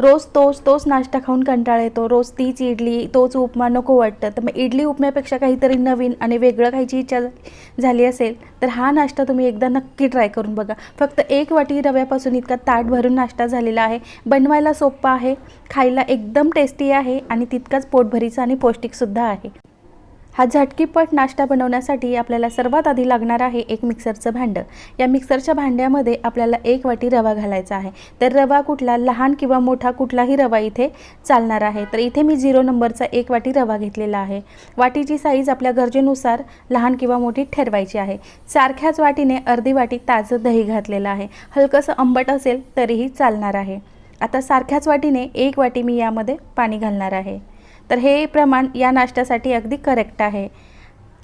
रोज तोच तोच नाश्ता खाऊन कंटाळा येतो रोज तीच इडली तोच उपमा नको वाटतं. तर मग इडली उपम्यापेक्षा काहीतरी नवीन आणि वेगळं खायची इच्छा झाली असेल तर हा नाश्ता तुम्ही एकदा नक्की ट्राय करून बघा. फक्त एक वाटी रव्यापासून इतका ताट भरून नाश्ता झालेला आहे. बनवायला सोपा आहे खायला एकदम टेस्टी आहे आणि तितकाच पोटभरीचा आणि पौष्टिकसुद्धा आहे. हा झटकीपट नाश्ता बनवण्यासाठी आपल्याला सर्वात आधी लागणार आहे एक मिक्सरचं भांडं. या मिक्सरच्या भांड्यामध्ये आपल्याला एक वाटी रवा घालायचा आहे. तर रवा कुठला लहान किंवा मोठा कुठलाही रवा इथे चालणार आहे. तर इथे मी झिरो नंबरचा एक वाटी रवा घेतलेला आहे. वाटीची साईज आपल्या गरजेनुसार लहान किंवा मोठी ठरवायची आहे. सारख्याच वाटीने अर्धी वाटी ताजं दही घातलेलं आहे. हलकंसं आंबट असेल तरीही चालणार आहे. आता सारख्याच वाटीने एक वाटी मी यामध्ये पाणी घालणार आहे. तर हे प्रमाण या नाश्त्यासाठी अगदी करेक्ट आहे.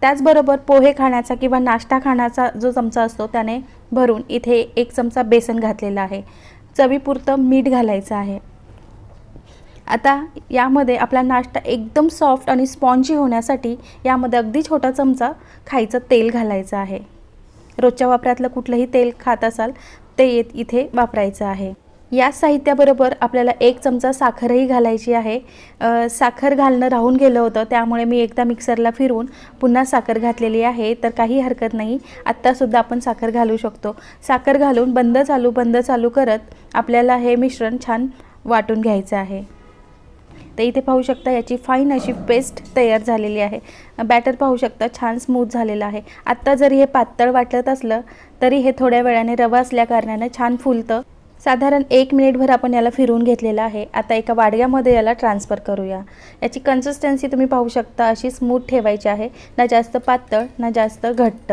त्याचबरोबर पोहे खाण्याचा किंवा नाश्ता खाण्याचा जो चमचा असतो त्याने भरून इथे एक चमचा बेसन घातलेला आहे. चवीपुरतं मीठ घालायचं आहे. आता यामध्ये आपला नाश्ता एकदम सॉफ्ट आणि स्पॉन्जी होण्यासाठी यामध्ये अगदी छोटा चमचा खायचं तेल घालायचं आहे. रोजच्या वापरातलं कुठलंही तेल खात असाल ते येत इथे वापरायचं आहे. या साहित्याबरोबर आपल्याला एक चमचा साखरही घालायची आहे. साखर घालणं राहून गेलं होतं त्यामुळे मी एकदा मिक्सरला फिरून पुन्हा साखर घातलेली आहे. तर काही हरकत नाही आत्तासुद्धा आपण साखर घालू शकतो. साखर घालून बंद चालू बंद चालू करत आपल्याला हे मिश्रण छान वाटून घ्यायचं आहे. तर इथे पाहू शकता याची फाईन अशी पेस्ट तयार झालेली आहे. बॅटर पाहू शकता छान स्मूथ झालेलं आहे. आत्ता जरी हे पातळ वाटत असलं तरी हे थोड्या वेळाने रवा असल्याकारणाने छान फुलतं. साधारण एक मिनिटभर आपण याला फिरवून घेतलेलं आहे. आता एका वाडग्यामध्ये याला ट्रान्सफर करूया. याची कन्सिस्टन्सी तुम्ही पाहू शकता अशी स्मूथ ठेवायची आहे. ना जास्त पातळ ना जास्त घट्ट.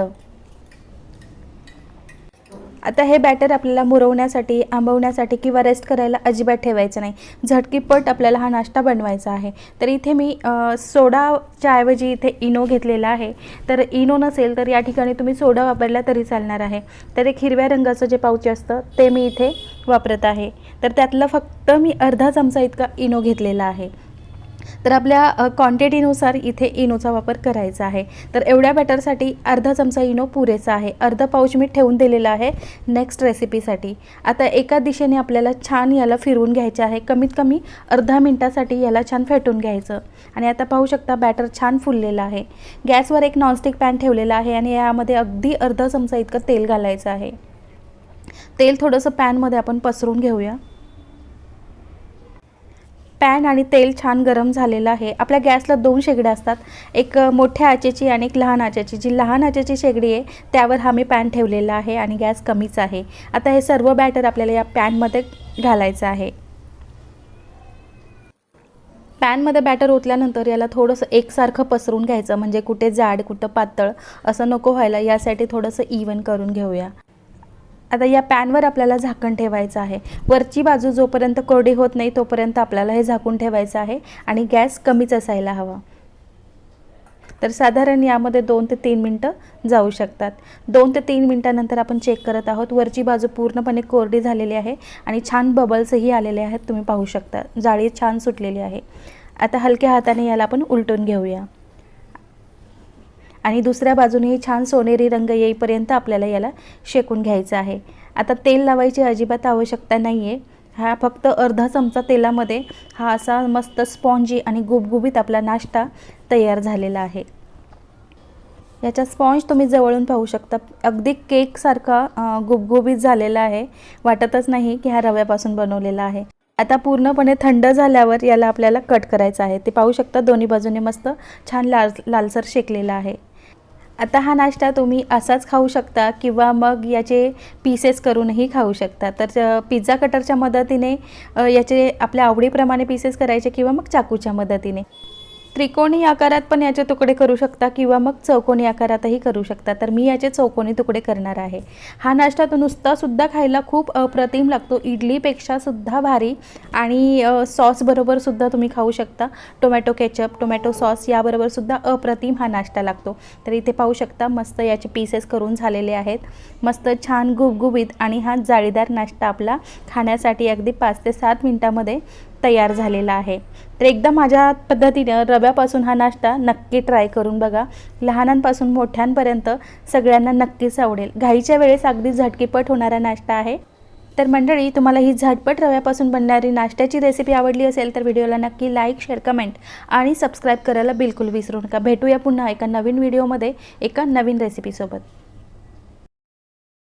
आता हे बॅटर आपल्याला मुरवण्यासाठी आंबवण्यासाठी किंवा रेस्ट करायला अजिबात ठेवायचं नाही. झटकीपट आपल्याला हा नाश्ता बनवायचा आहे. तर इथे मी सोडाच्या ऐवजी इथे इनो घेतलेला आहे. तर इनो नसेल तर या ठिकाणी तुम्ही सोडा वापरला तरी चालणार आहे. तर एक हिरव्या रंगाचं जे पाऊच असतं ते मी इथे वापरत आहे. तर त्यातलं फक्त मी अर्धा चमचा इतका इनो घेतलेला आहे. तर आपल्या क्वांटिटीनुसार इथे इनोचा वापर करायचा आहे. तर एवढ्या बॅटरसाठी अर्धा चमचा इनो पुरेसा आहे. अर्धा पाऊच मी ठेवून दिलेला आहे नेक्स्ट रेसिपीसाठी. आता एका दिशेने आपल्याला छान याला फिरवून घ्यायचं आहे. कमीत कमी अर्धा मिनटासाठी याला छान फेटून घ्यायचं. आणि आता पाहू शकता बॅटर छान फुललेलं आहे. गॅसवर एक नॉनस्टिक पॅन ठेवलेला आहे आणि यामध्ये अगदी अर्धा चमचा इतकं तेल घालायचं आहे. तेल थोडंसं पॅनमध्ये आपण पसरून घेऊया. पॅन आणि तेल छान गरम झालेलं आहे. आपल्या गॅसला दोन शेगड्या असतात. एक मोठ्या आचेची आणि एक लहान आचेची. जी लहान आचेची शेगडी आहे त्यावर हा मी पॅन ठेवलेला आहे आणि गॅस कमीच आहे. आता हे सर्व बॅटर आपल्याला या पॅनमध्ये घालायचं आहे. पॅनमध्ये बॅटर ओतल्यानंतर याला थोडंसं एकसारखं पसरून घ्यायचं. म्हणजे कुठे जाड कुठं पातळ असं नको व्हायला. यासाठी थोडंसं इवन करून घेऊया. आता या पॅनवर आपल्याला झाकण ठेवायचं आहे. वरची बाजू जोपर्यंत कोरडी होत नाही तोपर्यंत आपल्याला हे झाकून ठेवायचं आहे आणि गॅस कमीच असायला हवा. तर साधारण यामध्ये दोन ते तीन मिनटं जाऊ शकतात. दोन ते तीन मिनटानंतर आपण चेक करत आहोत. वरची बाजू पूर्णपणे कोरडी झालेली आहे आणि छान बबल्सही आलेले आहेत तुम्ही पाहू शकता. जाळी छान सुटलेली आहे. आता हलक्या हाताने याला आपण उलटून घेऊया. आणि दुसऱ्या बाजूनेही छान सोनेरी रंग येईपर्यंत आपल्याला याला शेकून घ्यायचं आहे. आता तेल लावायची अजिबात आवश्यकता नाही आहे हा फक्त अर्धा चमचा तेलामध्ये हा असा मस्त स्पॉन्जी आणि गुबगुबीत आपला नाश्ता तयार झालेला आहे. याचा स्पॉन्ज तुम्ही जवळून पाहू शकता. अगदी केकसारखा गुबगुबीत झालेला आहे. वाटतच नाही की हा रव्यापासून बनवलेला आहे. आता पूर्णपणे थंड झाल्यावर याला आपल्याला कट करायचं आहे. ते पाहू शकता दोन्ही बाजूने मस्त छान लाल लालसर शेकलेला आहे. आता हा नाश्ता तुम्ही असाच खाऊ शकता किंवा मग याचे पीसेस करूनही खाऊ शकता. तर पिझ्झा कटरच्या मदतीने याचे आपल्या आवडीप्रमाणे पीसेस करायचे किंवा मग चाकूच्या मदतीने. त्रिकोणी आकारात पण याचे तुकडे करू शकता किंवा मग चौकोनी आकारातही करू शकता. तर मी याचे चौकोनी तुकडे करणार आहे. हा नाश्ता तो नुसतासुद्धा खायला खूप अप्रतिम लागतो. इडलीपेक्षा सुद्धा भारी आणि सॉसबरोबरसुद्धा तुम्ही खाऊ शकता. टोमॅटो केचप टोमॅटो सॉस याबरोबरसुद्धा अप्रतिम हा नाश्ता लागतो. तर इथे पाहू शकता मस्त याचे पीसेस करून झालेले आहेत. मस्त छान गुबगुबीत आणि हा जाळीदार नाश्ता आपला खाण्यासाठी अगदी पाच ते सात मिनटामध्ये तयार झालेला आहे. तर एकदा माझ्या पद्धतीनं रव्यापासून हा नाश्ता नक्की ट्राय करून बघा. लहानांपासून मोठ्यांपर्यंत सगळ्यांना नक्कीच आवडेल. घाईच्या वेळेस अगदी झटकीपट होणारा नाश्ता आहे. तर मंडळी तुम्हाला ही झटपट रव्यापासून बनणारी नाश्त्याची रेसिपी आवडली असेल तर व्हिडिओला नक्की लाईक शेअर कमेंट आणि सबस्क्राईब करायला बिलकुल विसरू नका. भेटूया पुन्हा एका नवीन व्हिडिओमध्ये एका नवीन रेसिपीसोबत